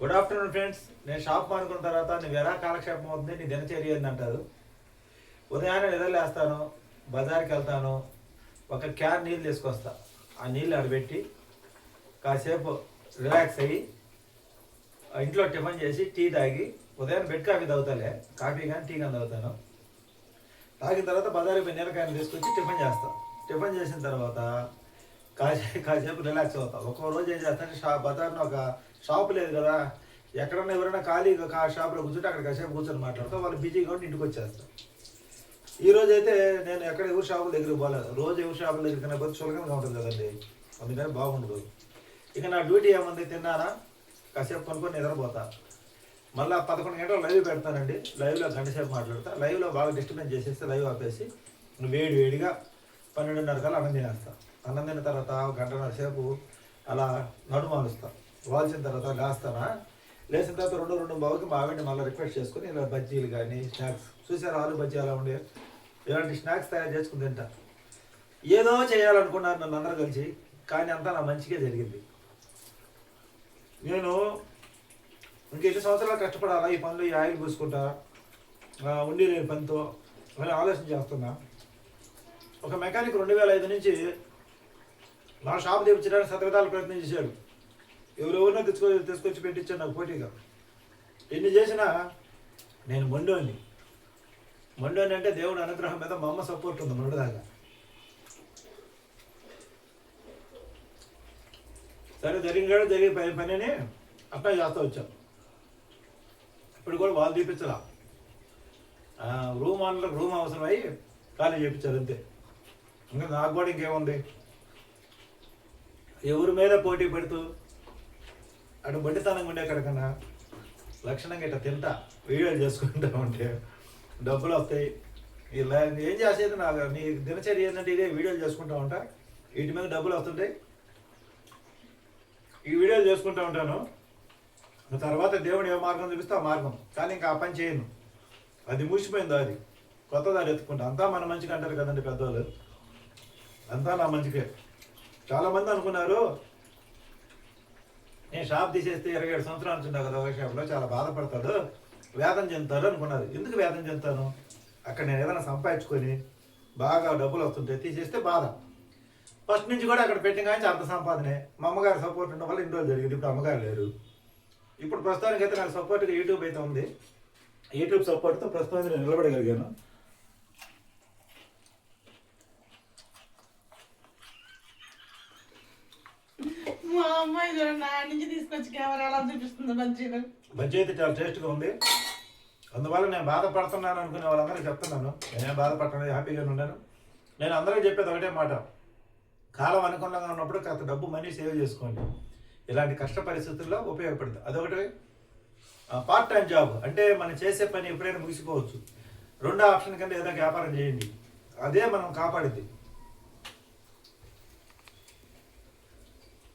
Good afternoon friends నేను shop మానుకున్న తర్వాత నువ్వు ఎలా కాలక్షేపం అవుతుంది? నీ దినచర్య ఏంది అంటారు ఉదయాన్నే నిద్రలేస్తాను బజార్కి వెళ్తాను ఒక క్యాన్ నీళ్ళు తీసుకొస్తా. ఆ నీళ్ళు ఆడబెట్టి కాసేపు రిలాక్స్ అయ్యి ఆ ఇంట్లో టిఫిన్ చేసి టీ తాగి ఉదయం బెడ్ కాఫీ తాగుతాలే. కాఫీ కానీ టీ కానీ తాగుతాను. తాగిన తర్వాత బజార్కి పోయి నీళ్ళకాయలు తీసుకొచ్చి టిఫిన్ చేస్తాను టిఫిన్ చేసిన తర్వాత కాసేపు కాసేపు రిలాక్స్ అవుతాం. ఒక్కో రోజు ఏం చేస్తానంటే షా బజార్లో ఒక షాప్ లేదు కదా. ఎక్కడన్నా ఎవరైనా ఖాళీగా కా షాప్లో కూర్చుంటే అక్కడ కాసేపు కూర్చొని మాట్లాడతాం. వాళ్ళు బిజీగా ఉండి ఇంటికి వచ్చేస్తాం ఈ రోజు అయితే నేను ఎక్కడ ఎవరి షాపుల దగ్గరికి పోలేదు. రోజు ఎవరి షాపుల దగ్గరికి పోతే చులకనగా ఉంటుంది కదండి. అందుకని బాగుండదు. ఇక నా డ్యూటీ ఏముంది? తిన్నానా? కాసేపు కొనుక్కొని నిద్రపోతా. మళ్ళీ పదకొండు గంటలు లైవ్ పెడతానండి. లైవ్లో గంట సేపు మాట్లాడతా. లైవ్లో బాగా డిస్టర్బెన్స్ చేసేస్తే లైవ్ ఆపేసి వేడి వేడిగా పన్నెండున్నర కల్లా అన్నం తినేస్తాను అన్నం తిన్న తర్వాత గంటన్నర సేపు అలా నడుము మారుస్తా. వాల్చిన తర్వాత లేస్తానా లేచిన తర్వాత రెండు రెండు బావుకి మా ఆవిడని మళ్ళీ రిక్వెస్ట్ చేసుకుని ఇలా బజ్జీలు కానీ స్నాక్స్. చూసారు ఆలు బజ్జీ అలా ఉండే? ఇలాంటి స్నాక్స్ తయారు చేసుకుని తింటా. ఏదో చేయాలనుకున్నారు నన్ను అందరూ కలిసి కానీ అంతా నా మంచిగా జరిగింది. నేను ఇంకెన్ని సంవత్సరాలు కష్టపడాలా ఈ పనులు ఈ ఆయిల్ పూసుకుంటా? ఉండి లేని పనితో అని ఆలోచన చేస్తున్నా. ఒక మెకానిక్ రెండు వేల ఐదు నుంచి మన షాప్ తెప్పించడానికి శతవిధాలు ప్రయత్నం చేశాడు. ఎవరెవరినో తెచ్చుకో తీసుకొచ్చి పెట్టించాడు నాకు పోటీగా ఎన్ని చేసినా నేను మొండోని. మొండోని అంటే దేవుడి అనుగ్రహం మీద మా అమ్మ సపోర్ట్ ఉంది మొండదాకా. సరే జరిగిన కాడ జరిగే పని పనిని అట్లా చేస్తూ వచ్చాం ఇప్పుడు కూడా వాళ్ళు చూపించరా రూమ్ వాళ్ళకి రూమ్ అవసరం అయ్యి ఖాళీ చేయించారు అంతే. ఇంకా నాకు కూడా ఇంకేముంది? ఎవరి మీద పోటీ పెడుతూ అటు బండితనంగా ఉండే కన్నా లక్షణంగా ఇట్లా తింటా వీడియోలు చేసుకుంటా ఉంటే డబ్బులు వస్తాయి. ఇలా ఏం చేసేది నాకు? నీ దినచర్య ఏంటంటే ఇదే వీడియోలు చేసుకుంటా ఉంటా. వీటి మీద డబ్బులు వస్తుంటాయి. ఈ వీడియోలు చేసుకుంటా ఉంటాను. తర్వాత దేవుడు ఏ మార్గం చూపిస్తే ఆ మార్గం. కానీ ఇంకా ఆ పని చేయను. అది మూసిపోయింది అది. కొత్త దారి ఎత్తుకుంటా. అంతా మన మంచిగా అంటారు కదండి పెద్దవాళ్ళు అంతా నా మంచికే. చాలా మంది అనుకున్నారు. నేను షాప్ తీసేస్తే ఇరవై ఏడు సంవత్సరాలు నుంచి కదా ఒక షాప్లో? చాలా బాధపడతాడు. వేదన చెందుతాడు అనుకున్నారు. ఎందుకు వేదన చెందుతాను? అక్కడ నేను ఏదైనా సంపాదించుకొని బాగా డబ్బులు వస్తుంటే తీసేస్తే బాధ. ఫస్ట్ నుంచి కూడా అక్కడ పెట్టిన కానీ అర్థ సంపాదనే. మా అమ్మగారు సపోర్ట్ ఉండడం వల్ల ఇన్ని రోజులు జరిగింది. ఇప్పుడు అమ్మగారు లేరు. ఇప్పుడు ప్రస్తుతానికైతే నాకు సపోర్ట్గా యూట్యూబ్ అయితే ఉంది. యూట్యూబ్ సపోర్ట్తో ప్రస్తుతానికి నేను నిలబడగలిగాను మా అమ్మాయి చూడండి నుంచి తీసుకొచ్చి కెమెరా ఎలా చూపిస్తుంది మంచిగా బజ్జీ అయితే చాలా టేస్ట్గా ఉంది. అందువల్ల నేను బాధపడుతున్నాను అనుకునే వాళ్ళందరికీ చెప్తున్నాను. నేనే బాధపడతాను హ్యాపీగానే ఉన్నాను. నేను అందరికీ చెప్పేది ఒకటే మాట. కాలం అనుకూలంగా ఉన్నప్పుడు కాస్త డబ్బు మనీ సేవ్ చేసుకోండి. ఇలాంటి కష్ట పరిస్థితుల్లో ఉపయోగపడుతుంది. అదొకటి. పార్ట్ టైం జాబ్ అంటే మనం చేసే పని ఎప్పుడైనా ముగిసిపోవచ్చు. రెండో ఆప్షన్ కింద ఏదో వ్యాపారం చేయండి. అదే మనం కాపాడింది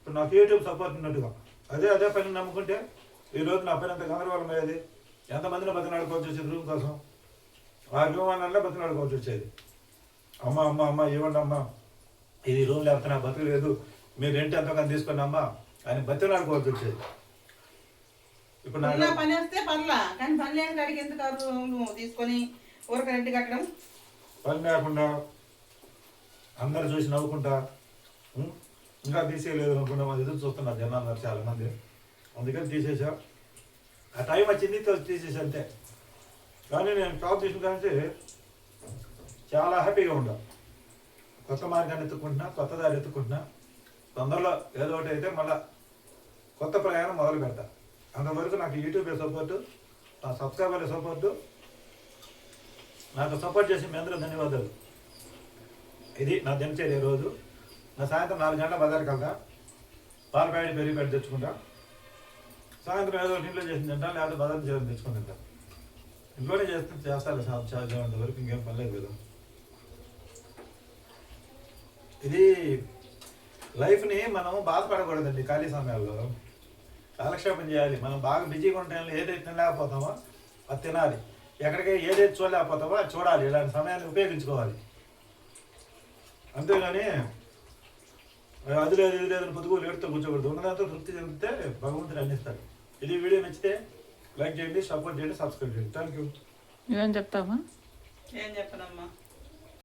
ఇప్పుడు నాకు యూట్యూబ్ సపోర్ట్ ఉన్నట్టుగా? అదే అదే పని నమ్ముకుంటే ఈ రోజు నా పని అంత గందరగోళం అయ్యేది. ఎంతమందిని బతినాడుకోవచ్చు వచ్చేది రూమ్ కోసం? ఆ రూమ్ అన్నల్లో బతినాడుకోవచ్చు వచ్చేది? అమ్మ అమ్మ అమ్మ ఇవ్వండి అమ్మ? ఇది రూమ్ లేకపోతే నా బతుకు లేదు. మీరు రెంట్ ఎంతగా తీసుకోండి అమ్మ అని బతినాడుకోవచ్చు వచ్చేది. ఇప్పుడు నాకు పని వస్తే పర్లా. కానీ పని లేని కాడికి ఎందుకు ఆ రూమ్ తీసుకొని ఊరక రెంట్ కట్టడం? పని లేకుండా అందరు చూసి నవ్వుకుంటా? ఇంకా తీసేయలేదు అనుకున్న వాళ్ళు ఎదురు చూస్తున్నారు జనాలు చాలా మంది అందుకని తీసేసా ఆ టైం వచ్చింది తీ- తీసేసా అంతే. కానీ నేను షాప్ తీసిన చాలా హ్యాపీగా ఉండా. కొత్త మార్గాన్ని ఎత్తుకుంటున్నా కొత్త దారి ఎత్తుకుంటున్నా తొందరలో ఏదో ఒకటి అయితే మళ్ళా కొత్త ప్రయాణం మొదలు పెడతా. అంతవరకు నాకు యూట్యూబ్ సపోర్టు నా సబ్స్క్రైబర్ల సపోర్టు. నాకు సపోర్ట్ చేసి మీ అందరూ ధన్యవాదాలు. ఇది నా దినచర్య రోజు. నా సాయంత్రం నాలుగు గంటల బజార్కి వెళ్తా. పాల ప్యాకెట్ పెరిగి పెట్టి తెచ్చుకుంటా. సాయంత్రం ఏదో ఒకటి ఇంట్లో చేసి తింటా లేకపోతే బజార్ చేసి తెచ్చుకుని తింటా. ఇంట్లోనే చేస్తే చేస్తారు ఛార్జ్ వరకు ఇంకేం పర్లేదు కదా. ఇది లైఫ్ని మనం బాధపడకూడదండి ఖాళీ సమయాల్లో. కాలక్షేపం చేయాలి. మనం బాగా బిజీగా ఉంటే ఏదైతే తినలేకపోతామో అది తినాలి. ఎక్కడికి ఏదైతే చూడలేకపోతామో అది చూడాలి. ఇలాంటి సమయాన్ని ఉపయోగించుకోవాలి. అంతేగాని అది లేదు ఇది లేదని పొదుగు లేడుతూ కూర్చోకూడదు. ఉన్నదాంతో తృప్తి చెందితే భగవంతుడు అందిస్తాడు. ఇది వీడియో నచ్చితే లైక్ చేయండి సపోర్ట్ చేయండి సబ్స్క్రైబ్ చేయండి. థ్యాంక్ యూ నువ్వేం చెప్తావా ఏం చెప్పనమ్మా?